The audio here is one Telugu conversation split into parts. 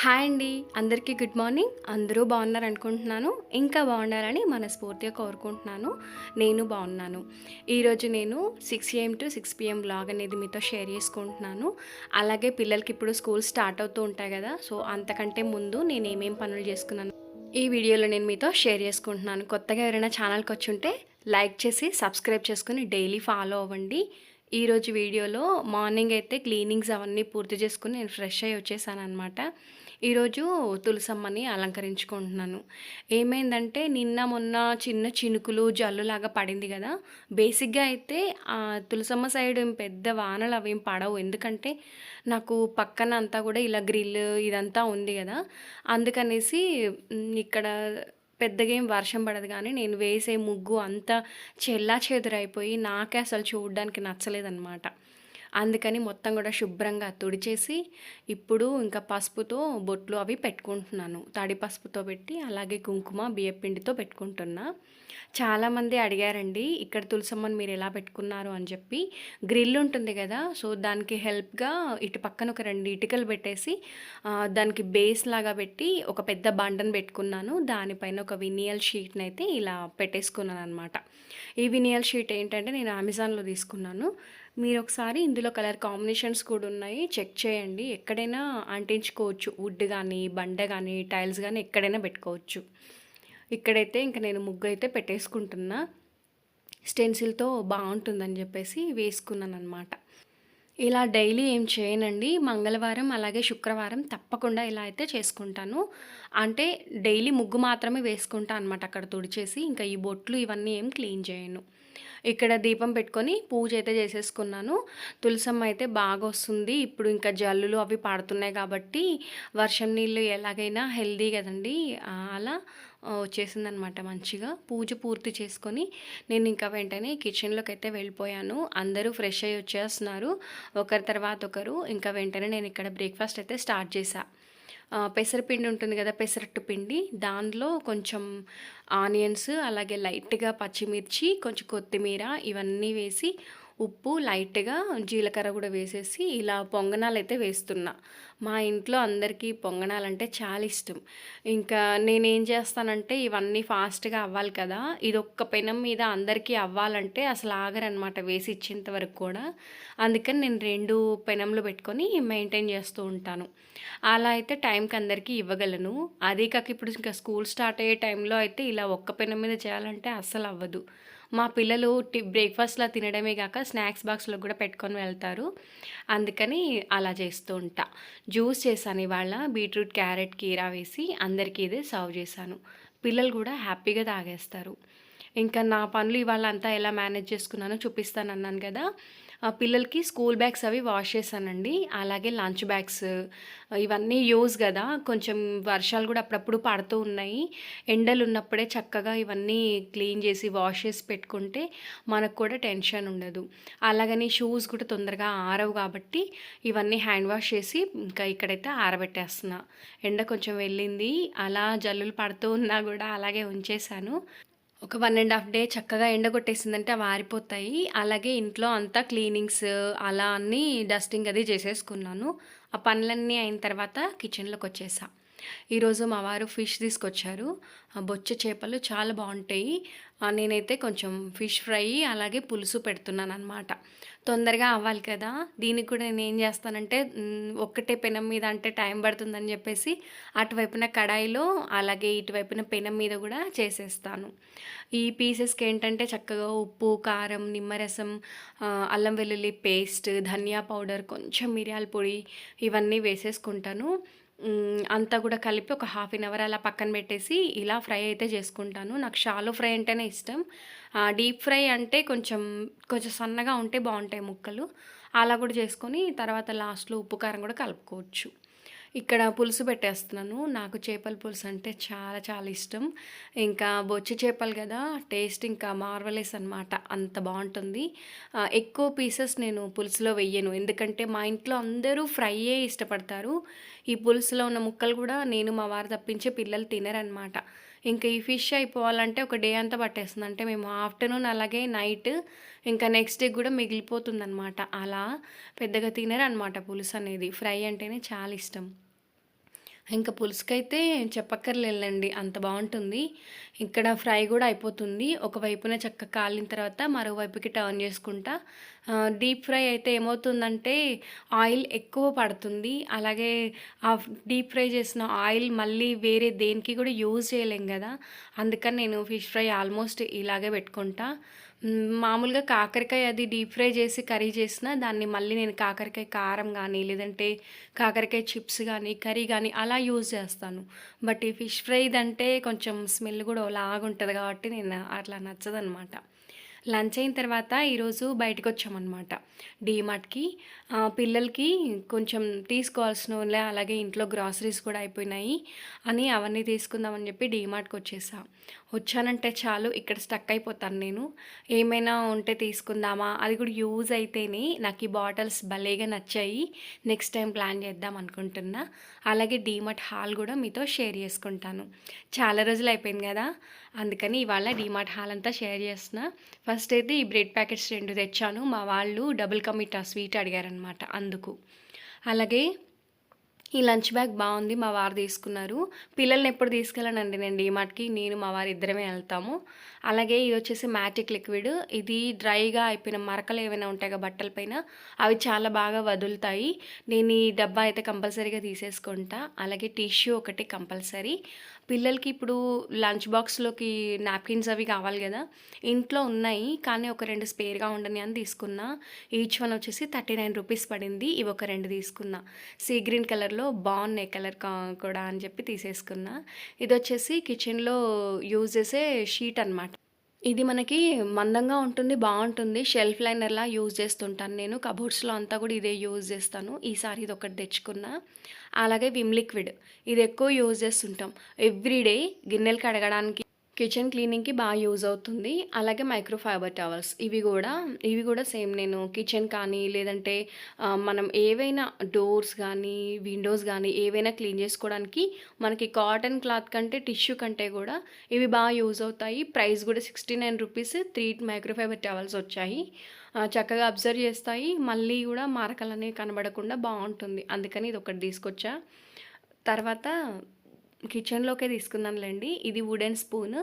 హాయ్ అండి. అందరికీ గుడ్ మార్నింగ్. అందరూ బాగున్నారు అనుకుంటున్నాను. ఇంకా బాగున్నారని మనస్ఫూర్తిగా కోరుకుంటున్నాను. నేను బాగున్నాను. ఈరోజు నేను six AM to six PM blog అనేది మీతో షేర్ చేసుకుంటున్నాను. అలాగే పిల్లలకి ఇప్పుడు స్కూల్ స్టార్ట్ అవుతూ ఉంటాయి కదా సో అంతకంటే ముందు నేను ఏమేం పనులు చేసుకున్నాను ఈ వీడియోలో నేను మీతో షేర్ చేసుకుంటున్నాను. కొత్తగా ఎవరైనా ఛానల్కి వచ్చి ఉంటే లైక్ చేసి సబ్స్క్రైబ్ చేసుకుని డైలీ ఫాలో అవ్వండి. ఈరోజు వీడియోలో మార్నింగ్ అయితే క్లీనింగ్స్ అవన్నీ పూర్తి చేసుకుని నేను ఫ్రెష్ అయ్యి వచ్చేసాను అనమాట ఈరోజు తులసమ్మని అలంకరించుకుంటున్నాను. ఏమైందంటే నిన్న మొన్న చిన్న చినుకులు జల్లులాగా పడింది కదా. బేసిక్గా అయితే ఆ తులసమ్మ సైడ్ ఏం పెద్ద వానలు అవేం పడవు. ఎందుకంటే నాకు పక్కన అంతా కూడా ఇలా గ్రిల్ ఇదంతా ఉంది కదా. అందుకనేసి ఇక్కడ పెద్దగా ఏం వర్షం పడదు కానీ నేను వేసే ముగ్గు అంతా చెల్లా చెదురైపోయి నాకే అసలు చూడడానికి నచ్చలేదన్నమాట. అందుకని మొత్తం కూడా శుభ్రంగా తుడిచేసి ఇప్పుడు ఇంకా పసుపుతో బొట్లు అవి పెట్టుకుంటున్నాను. తడి పసుపుతో పెట్టి అలాగే కుంకుమ బియ్యపిండితో పెట్టుకుంటున్నా. చాలామంది అడిగారండి ఇక్కడ తులసమ్మని మీరు ఎలా పెట్టుకున్నారు? అని చెప్పి. గ్రిల్ ఉంటుంది కదా సో దానికి హెల్ప్గా ఇటు పక్కన ఒక రెండు ఇటుకలు పెట్టేసి దానికి బేస్ లాగా పెట్టి ఒక పెద్ద బండను పెట్టుకున్నాను. దానిపైన ఒక వినియల్ షీట్ని అయితే ఇలా పెట్టేసుకున్నాను అనమాట ఈ వినియల్ షీట్ ఏంటంటే నేను అమెజాన్లో తీసుకున్నాను. మీరు ఒకసారి ఇందులో కలర్ కాంబినేషన్స్ కూడా ఉన్నాయి. చెక్ చేయండి. ఎక్కడైనా అంటించుకోవచ్చు. వుడ్ కానీ బండ కానీ టైల్స్ కానీ ఎక్కడైనా పెట్టుకోవచ్చు. ఇక్కడైతే ఇంకా నేను ముగ్గు అయితే పెట్టేసుకుంటున్నా. స్టెన్సిల్తో బాగుంటుందని చెప్పేసి వేసుకున్నాను అనమాట ఇలా డైలీ ఏం చేయనండి. మంగళవారం అలాగే శుక్రవారం తప్పకుండా ఇలా అయితే చేసుకుంటాను. అంటే డైలీ ముగ్గు మాత్రమే వేసుకుంటా అనమాట అక్కడ తుడిచేసి. ఇంకా ఈ బొట్లు ఇవన్నీ ఏం క్లీన్ చేయను. ఇక్కడ దీపం పెట్టుకొని పూజ అయితే చేసేసుకున్నాను. తులసమ్మ అయితే బాగా వస్తుంది ఇప్పుడు ఇంకా జల్లులు అవి పాడుతున్నాయి కాబట్టి వర్షం నీళ్ళు ఎలాగైనా హెల్దీ కదండి. అలా వచ్చేసిందనమాట మంచిగా. పూజ పూర్తి చేసుకొని నేను ఇంకా వెంటనే కిచెన్లోకి అయితే వెళ్ళిపోయాను. అందరూ ఫ్రెష్ అయ్యి వచ్చేస్తున్నారు. ఒకరి తర్వాత ఒకరు ఇంకా వెంటనే నేను ఇక్కడ బ్రేక్ఫాస్ట్ అయితే స్టార్ట్ చేశాను పెసరపిండి ఉంటుంది కదా పెసరట్టు పిండి. దానిలో కొంచెం ఆనియన్స్ అలాగే లైట్గా పచ్చిమిర్చి కొంచెం కొత్తిమీర ఇవన్నీ వేసి ఉప్పు లైట్గా జీలకర్ర కూడా వేసేసి ఇలా పొంగనాలు అయితే వేస్తున్నా. మా ఇంట్లో అందరికీ పొంగనాలు అంటే చాలా ఇష్టం. ఇంకా నేనేం చేస్తానంటే ఇవన్నీ ఫాస్ట్గా అవ్వాలి కదా ఇది ఒక్క పెనం మీద అందరికీ అవ్వాలంటే అసలు ఆగరనమాట వేసి ఇచ్చేంత వరకు కూడా. అందుకని నేను రెండు పెనంలు పెట్టుకొని మెయింటైన్ చేస్తూ ఉంటాను. అలా అయితే టైంకి అందరికీ ఇవ్వగలను. అదే కాక ఇప్పుడు ఇంకా స్కూల్ స్టార్ట్ అయ్యే టైంలో అయితే ఇలా ఒక్క పెనం మీద చేయాలంటే అస్సలు అవ్వదు మా పిల్లలు టి బ్రేక్ఫాస్ట్లో తినడమే కాక స్నాక్స్ బాక్స్లో కూడా పెట్టుకొని వెళ్తారు. అందుకని అలా చేస్తూ ఉంటా. జ్యూస్ చేశాను ఇవాళ బీట్రూట్ క్యారెట్ కీరా వేసి అందరికీ ఇదే సర్వ్ చేశాను. పిల్లలు కూడా హ్యాపీగా తాగేస్తారు. ఇంకా నా పనులు ఇవాళ అంతా ఎలా మేనేజ్ చేసుకున్నానో చూపిస్తాను అన్నాను కదా. పిల్లలకి స్కూల్ బ్యాగ్స్ అవి వాష్ చేశానండి. అలాగే లంచ్ బ్యాగ్స్ ఇవన్నీ యూజ్ కదా కొంచెం వర్షాలు కూడా అప్పుడప్పుడు పడుతూ ఉన్నాయి. ఎండలు ఉన్నప్పుడే చక్కగా ఇవన్నీ క్లీన్ చేసి వాష్ చేసి పెట్టుకుంటే మనకు కూడా టెన్షన్ ఉండదు. అలాగని షూస్ కూడా తొందరగా ఆరవు కాబట్టి ఇవన్నీ హ్యాండ్ వాష్ చేసి ఇంకా ఇక్కడైతే ఆరబెట్టేస్తున్నా. ఎండ కొంచెం వెళ్ళింది. అలా జల్లులు పడుతూ ఉన్నా కూడా అలాగే ఉంచేశాను. ఒక వన్ అండ్ హాఫ్ డే చక్కగా ఎండ కొట్టేసిందంటే అవి ఆరిపోతాయి. అలాగే ఇంట్లో అంతా క్లీనింగ్స్ అలా అన్నీ డస్టింగ్ అది చేసేసుకున్నాను. ఆ పనులన్నీ అయిన తర్వాత కిచెన్లోకి వచ్చేసా. ఈరోజు మా వారు ఫిష్ తీసుకొచ్చారు. బొచ్చ చేపలు చాలా బాగుంటాయి. నేనైతే కొంచెం ఫిష్ ఫ్రై అలాగే పులుసు పెడుతున్నాను అనమాట తొందరగా అవ్వాలి కదా. దీనికి కూడా నేను ఏం చేస్తానంటే ఒక్కటే పెనం మీద అంటే టైం పడుతుందని చెప్పేసి అటువైపున కడాయిలో అలాగే ఇటువైపున పెనం మీద కూడా చేసేస్తాను. ఈ పీసెస్కి ఏంటంటే చక్కగా ఉప్పు కారం నిమ్మరసం అల్లం వెల్లుల్లి పేస్ట్ ధనియా పౌడర్ కొంచెం మిరియాల పొడి ఇవన్నీ వేసేసుకుంటాను. అంతా కూడా కలిపి ఒక హాఫ్ అన్ అవర్ అలా పక్కన పెట్టేసి ఇలా ఫ్రై అయితే చేసుకుంటాను. నాకు షాలో ఫ్రై అంటేనే ఇష్టం. డీప్ ఫ్రై అంటే కొంచెం కొంచెం సన్నగా ఉంటే బాగుంటాయి ముక్కలు. అలా కూడా చేసుకొని తర్వాత లాస్ట్లో ఉప్పు కారం కూడా కలుపుకోవచ్చు. ఇక్కడ పులుసు పెట్టేస్తున్నాను. నాకు చేపల పులుసు అంటే చాలా చాలా ఇష్టం. ఇంకా బొచ్చి చేపలు కదా టేస్ట్ ఇంకా మార్వలేస్ అనమాట అంత బాగుంటుంది. ఎక్కువ పీసెస్ నేను పులుసులో వెయ్యను. ఎందుకంటే మా ఇంట్లో అందరూ ఫ్రైయే ఇష్టపడతారు. ఈ పులుసులో ఉన్న ముక్కలు కూడా నేను మా వారు తప్పించే పిల్లలు తినరనమాట ఇంకా ఈ ఫిష్ అయిపోవాలంటే ఒక డే అంతా పట్టేస్తుంది. అంటే మేము ఆఫ్టర్నూన్ అలాగే నైట్ ఇంకా నెక్స్ట్ డే కూడా మిగిలిపోతుందనమాట అలా పెద్దగా తినరు అనమాట పులుసు అనేది ఫ్రై అంటేనే చాలా ఇష్టం. ఇంకా పులుసుకైతే చెప్పక్కర్లేదండి అంత బాగుంటుంది. ఇక్కడ ఫ్రై కూడా అయిపోతుంది. ఒకవైపున చక్కగా కాలిన తర్వాత మరోవైపుకి టర్న్ చేసుకుంటా. డీప్ ఫ్రై అయితే ఏమవుతుందంటే ఆయిల్ ఎక్కువ పడుతుంది. అలాగే ఆ డీప్ ఫ్రై చేసిన ఆయిల్ మళ్ళీ వేరే దేనికి కూడా యూజ్ చేయలేం కదా. అందుకని నేను ఫిష్ ఫ్రై ఆల్మోస్ట్ ఇలాగే పెట్టుకుంటా. మామూలుగా కాకరకాయ అది డీప్ ఫ్రై చేసి కర్రీ చేసిన దాన్ని మళ్ళీ నేను కాకరకాయ కారం కానీ లేదంటే కాకరకాయ చిప్స్ కానీ కర్రీ కానీ అలా యూజ్ చేస్తాను. బట్ ఈ ఫిష్ ఫ్రైదంటే కొంచెం స్మెల్ కూడా లాగుంటుంది కాబట్టి నేను అట్లా నచ్చదనమాట. లంచ్ అయిన తర్వాత ఈరోజు బయటకు వచ్చామన్నమాట డీమార్ట్కి పిల్లలకి కొంచెం తీసుకోవాల్సిన వాళ్ళే అలాగే ఇంట్లో గ్రాసరీస్ కూడా అయిపోయినాయి అని అవన్నీ తీసుకుందామని చెప్పి డీమార్ట్కి వచ్చేసా వచ్చానంటే చాలు ఇక్కడ స్టక్ అయిపోతాను నేను. ఏమైనా ఉంటే తీసుకుందామా? అది కూడా యూజ్ అయితేనే నాకు ఈ బాటిల్స్ భలేగా నచ్చాయి. నెక్స్ట్ టైం ప్లాన్ చేద్దాం అనుకుంటున్నా. అలాగే డీమార్ట్ హాల్ కూడా మీతో షేర్ చేసుకుంటాను. చాలా రోజులు అయిపోయింది కదా? అందుకని ఇవాళ డీమార్ట్ హాల్ అంతా షేర్ చేస్తున్న. ఫస్ట్ అయితే ఈ బ్రెడ్ ప్యాకెట్స్ రెండు తెచ్చాను. మా వాళ్ళు డబుల్ కమిటా స్వీట్ అడిగారనమాట అందుకు. అలాగే ఈ లంచ్ బ్యాగ్ బాగుంది మా వారు తీసుకున్నారు. పిల్లల్ని ఎప్పుడు తీసుకెళ్ళానండి నేను డీమార్ట్కి నేను మా వారు ఇద్దరమే వెళ్తాము. అలాగే ఇది వచ్చేసి మ్యాటిక్ లిక్విడ్. ఇది డ్రైగా అయిపోయిన మరకలు ఏమైనా ఉంటాయి కదా బట్టల పైన అవి చాలా బాగా వదులుతాయి. నేను ఈ డబ్బా అయితే కంపల్సరీగా తీసేసుకుంటా. అలాగే టిష్యూ ఒకటి కంపల్సరీ. పిల్లలకి ఇప్పుడు లంచ్ బాక్స్లోకి నాప్కిన్స్ అవి కావాలి కదా ఇంట్లో ఉన్నాయి కానీ ఒక రెండు స్పేర్గా ఉండని అని తీసుకున్నా. ఈచ్ వన్ వచ్చేసి థర్టీ నైన్ రూపీస్ పడింది ఇవి ఒక రెండు తీసుకున్నా. సీ గ్రీన్ కలర్లో బాగున్నాయి కలర్ కూడా అని చెప్పి తీసేసుకున్నా. ఇది వచ్చేసి కిచెన్లో యూజ్ చేసే షీట్ అన్నమాట. ఇది మనకి మందంగా ఉంటుంది బాగుంటుంది. షెల్ఫ్ లైనర్లా యూజ్ చేస్తుంటాను నేను. కబోర్డ్స్లో అంతా కూడా ఇదే యూజ్ చేస్తాను. ఈసారి ఇది ఒకటి తెచ్చుకున్నా. అలాగే విమ్ లిక్విడ్ ఇది ఎక్కువ యూజ్ చేస్తుంటాం. ఎవ్రీడే గిన్నెలు కడగడానికి కిచెన్ క్లీనింగ్కి బాగా యూజ్ అవుతుంది. అలాగే మైక్రోఫైబర్ టవల్స్. ఇవి కూడా ఇవి కూడా సేమ్ నేను కిచెన్ కానీ లేదంటే మనం ఏవైనా డోర్స్ కానీ విండోస్ కానీ ఏవైనా క్లీన్ చేసుకోవడానికి మనకి కాటన్ క్లాత్ కంటే టిష్యూ కంటే కూడా ఇవి బాగా యూజ్ అవుతాయి. ప్రైస్ కూడా sixty nine rupees. Three microfibre towels వచ్చాయి. చక్కగా అబ్జర్వ్ చేస్తాయి. మళ్ళీ కూడా మారకలు అనేవి కనబడకుండా బాగుంటుంది. అందుకని ఇది ఒకటి తీసుకొచ్చా. తర్వాత కిచెన్లోకే తీసుకున్నానులేండి. ఇది వుడెన్ స్పూన్.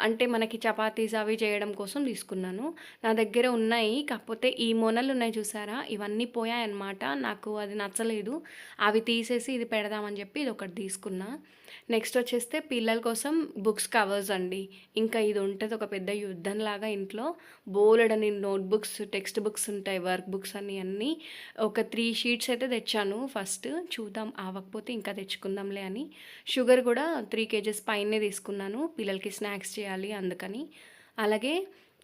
అంటే మనకి చపాతీస్ అవి చేయడం కోసం తీసుకున్నాను. నా దగ్గర ఉన్నాయి కాకపోతే ఈ మొనలు ఉన్నాయి చూసారా? ఇవన్నీ పోయాయన్నమాట. నాకు అది నచ్చలేదు. అవి తీసేసి ఇది పెడదామని చెప్పి ఇది ఒకటి తీసుకున్నా. నెక్స్ట్ వచ్చేస్తే పిల్లల కోసం బుక్స్ కవర్స్ అండి. ఇంకా ఇది ఉంటుంది ఒక పెద్ద యుద్ధం లాగా ఇంట్లో. బోలెడని నోట్బుక్స్ టెక్స్ట్ బుక్స్ ఉంటాయి వర్క్ బుక్స్ అని అన్నీ. ఒక త్రీ షీట్స్ అయితే తెచ్చాను. ఫస్ట్ చూద్దాం అవ్వకపోతే ఇంకా తెచ్చుకుందాంలే అని. షుగర్ కూడా త్రీ కేజెస్ పైనే తీసుకున్నాను. పిల్లలకి స్నాక్స్ చేయాలి అందుకని. అలాగే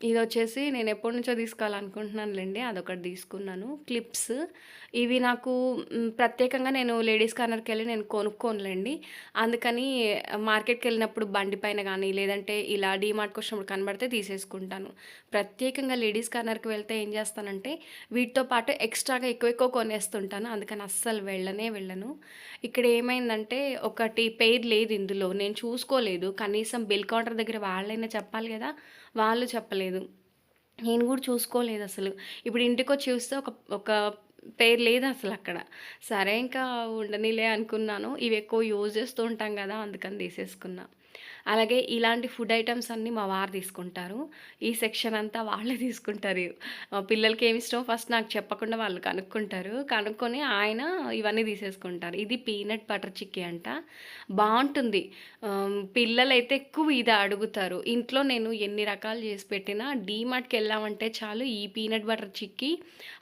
ఇది వచ్చేసి నేను ఎప్పటి నుంచో తీసుకోవాలనుకుంటున్నానులేండి అదొకటి తీసుకున్నాను. క్లిప్స్. ఇవి నాకు ప్రత్యేకంగా నేను లేడీస్ కార్నర్కి వెళ్ళి నేను కొనుక్కోనులేండి. అందుకని మార్కెట్కి వెళ్ళినప్పుడు బండి పైన కానీ లేదంటే ఇలా డీమార్ట్కి వచ్చినప్పుడు కనబడితే తీసేసుకుంటాను. ప్రత్యేకంగా లేడీస్ కార్నర్కి వెళ్తే ఏం చేస్తానంటే వీటితో పాటు ఎక్స్ట్రాగా ఎక్కువ ఎక్కువ కొనేస్తుంటాను. అందుకని అస్సలు వెళ్ళనే వెళ్ళను. ఇక్కడ ఏమైందంటే ఒకటి పేరు లేదు ఇందులో. నేను చూసుకోలేదు. కనీసం బిల్ కౌంటర్ దగ్గర వాళ్ళైనా చెప్పాలి కదా వాళ్ళు చెప్పలేదు. నేను కూడా చూసుకోలేదు అసలు. ఇప్పుడు ఇంటికి వచ్చి చూస్తే ఒక ఒక పేరు లేదు అసలు అక్కడ. సరే ఇంకా ఉండనిలే అనుకున్నాను. ఇవి ఎక్కువ యూజ్ చేస్తూ ఉంటాం కదా అందుకని తీసేసుకున్నా. అలాగే ఇలాంటి ఫుడ్ ఐటమ్స్ అన్నీ మా వారు తీసుకుంటారు. ఈ సెక్షన్ అంతా వాళ్ళే తీసుకుంటారు. పిల్లలకి ఏమి ఇష్టం ఫస్ట్ నాకు చెప్పకుండా వాళ్ళు కనుక్కుంటారు. కనుక్కొని ఆయన ఇవన్నీ తీసేసుకుంటారు. ఇది పీనట్ బటర్ చిక్కీ అంట. బాగుంటుంది. పిల్లలైతే ఎక్కువ ఇది అడుగుతారు. ఇంట్లో నేను ఎన్ని రకాలు చేసి పెట్టినా డీమార్ట్కి వెళ్ళామంటే చాలు ఈ పీనట్ బటర్ చిక్కీ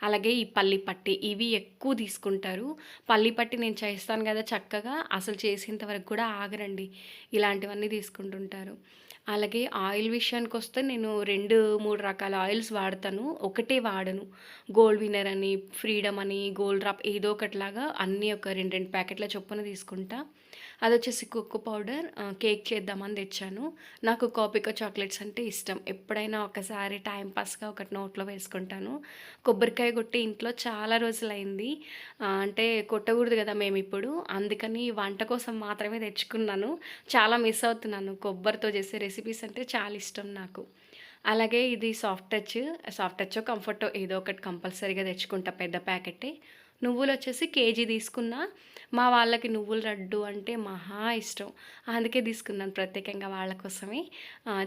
అలాగే ఈ పల్లి పట్టి ఇవి ఎక్కువ తీసుకుంటారు. పల్లి పట్టి నేను చేస్తాను కదా చక్కగా. అసలు చేసేంత వరకు కూడా ఆగరండి. ఇలాంటివన్నీ తీసుకుంటుంటారు అలాగే ఆయిల్ విషయానికి వస్తే నేను రెండు మూడు రకాల ఆయిల్స్ వాడతాను. ఒకటే వాడను. గోల్డ్ విన్నర్ అని ఫ్రీడమ్ అని గోల్డ్ డ్రాప్ ఏదో ఒకటిలాగా అన్నీ ఒక రెండు రెండు ప్యాకెట్ల చొప్పున తీసుకుంటా. అది వచ్చేసి కోకో పౌడర్ కేక్ చేద్దామని తెచ్చాను. నాకు కాపికో చాక్లెట్స్ అంటే ఇష్టం. ఎప్పుడైనా ఒకసారి టైంపాస్గా ఒకటి నోట్లో వేసుకుంటాను. కొబ్బరికాయ కొట్టి ఇంట్లో చాలా రోజులైంది. అంటే కొట్టకూడదు కదా మేము ఇప్పుడు అందుకని వంట కోసం మాత్రమే తెచ్చుకున్నాను. చాలా మిస్ అవుతున్నాను. కొబ్బరితో చేసే రెసిపీస్ అంటే చాలా ఇష్టం నాకు. అలాగే ఇది soft touch. Soft touch comfort ఏదో ఒకటి కంపల్సరీగా తెచ్చుకుంటా పెద్ద ప్యాకెటే. నువ్వులు వచ్చేసి కేజీ తీసుకున్నా మా వాళ్ళకి నువ్వుల లడ్డు అంటే మహా ఇష్టం. అందుకే తీసుకున్నాను ప్రత్యేకంగా వాళ్ళ కోసమే.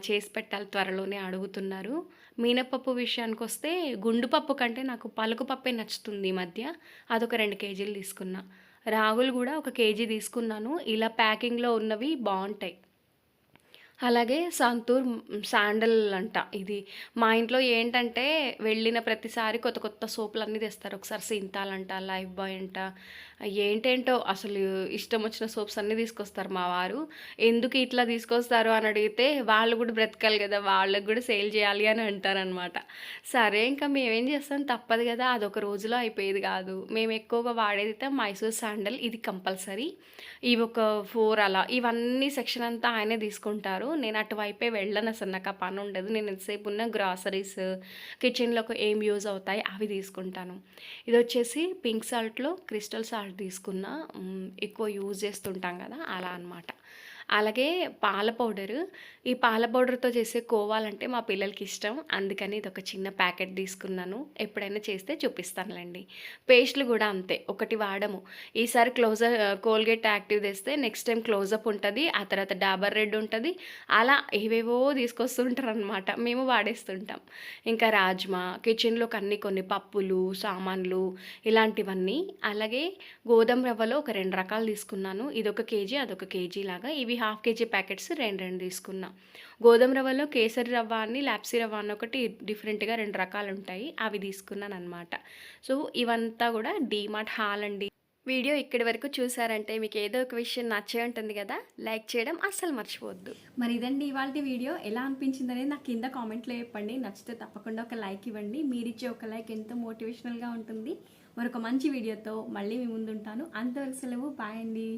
చేసి పెట్టాలి త్వరలోనే అడుగుతున్నారు. మీనపప్పు విషయానికి వస్తే గుండుపప్పు కంటే నాకు పలుకు పప్పే నచ్చుతుంది ఈ మధ్య. అదొక రెండు కేజీలు తీసుకున్నా. రాగులు కూడా ఒక కేజీ తీసుకున్నాను. ఇలా ప్యాకింగ్లో ఉన్నవి బాగుంటాయి అలాగే సంతూర్ శాండల్ అంట ఇది మా ఇంట్లో ఏంటంటే వెళ్ళిన ప్రతిసారి కొత్త కొత్త సోపులు అన్నీ తెస్తారు. ఒకసారి సింతాల్ అంట లైఫ్ బాయ్ అంట ఏంటేంటో అసలు ఇష్టం వచ్చిన సోప్స్ అన్నీ తీసుకొస్తారు మా వారు. ఎందుకు ఇట్లా తీసుకొస్తారు అని అడిగితే వాళ్ళు కూడా బ్రతకాలి కదా వాళ్ళకి కూడా సేల్ చేయాలి అని అంటారనమాట సరే ఇంకా మేమేం చేస్తాం? తప్పదు కదా అదొక రోజులో అయిపోయేది కాదు. మేము ఎక్కువగా వాడేది అయితే మైసూర్ శాండల్ ఇది కంపల్సరీ. ఇవి ఒక ఫోర్ అలా ఇవన్నీ సెక్షన్ అంతా ఆయనే తీసుకుంటారు. నేను అటువైపే వెళ్ళను అసలు నాకు ఆ పని ఉండదు. నేను ఎంతసేపు ఉన్న గ్రాసరీస్ కిచెన్లో ఏం యూజ్ అవుతాయి అవి తీసుకుంటాను. ఇది వచ్చేసి పింక్ సాల్ట్లో క్రిస్టల్ సాల్ట్. తీసుకున్నా ఎక్కువ యూజ్ చేస్తుంటాం కదా అలా అన్నమాట. అలాగే పాల పౌడరు. ఈ పాల పౌడర్తో చేసే కోవాలంటే మా పిల్లలకి ఇష్టం. అందుకని ఇది ఒక చిన్న ప్యాకెట్ తీసుకున్నాను. ఎప్పుడైనా చేస్తే చూపిస్తానులేండి. పేస్ట్లు కూడా అంతే ఒకటి వాడము. ఈసారి క్లోజర్ కోల్గేట్ యాక్టివ్ తెస్తే నెక్స్ట్ టైం క్లోజప్ ఉంటుంది ఆ తర్వాత డాబర్ రెడ్ ఉంటుంది. అలా ఏవేవో తీసుకొస్తుంటారు అనమాట మేము వాడేస్తుంటాం. ఇంకా రాజ్మా కిచెన్లోకి అన్ని కొన్ని పప్పులు సామాన్లు ఇలాంటివన్నీ. అలాగే గోధుమ రవ్వలో ఒక రెండు రకాలు తీసుకున్నాను. ఇది ఒక కేజీ అదొక కేజీ లాగా. ఇవి హాఫ్ కేజీ ప్యాకెట్స్ రెండు రెండు తీసుకున్నా. గోధుమ రవ్వలో కేసరి రవ్వ అని లాప్సీ రవ్వ అని ఒకటి డిఫరెంట్గా రెండు రకాలు ఉంటాయి. అవి తీసుకున్నాను అనమాట సో ఇవంతా కూడా డీమార్ట్ హాల్ అండి. వీడియో ఇక్కడి వరకు చూసారంటే మీకు ఏదో ఒక విషయం నచ్చే ఉంటుంది కదా? లైక్ చేయడం అస్సలు మర్చిపోవద్దు. మరి ఇదండి ఇవాళ వీడియో. ఎలా అనిపించింది అనేది నాకు కింద కామెంట్లో చెప్పండి. నచ్చితే తప్పకుండా ఒక లైక్ ఇవ్వండి. మీరిచ్చే ఒక లైక్ ఎంతో మోటివేషనల్గా ఉంటుంది. మరొక మంచి వీడియోతో మళ్ళీ మీ ముందుంటాను. అంతవరకు సెలవు. బాయ్ అండి.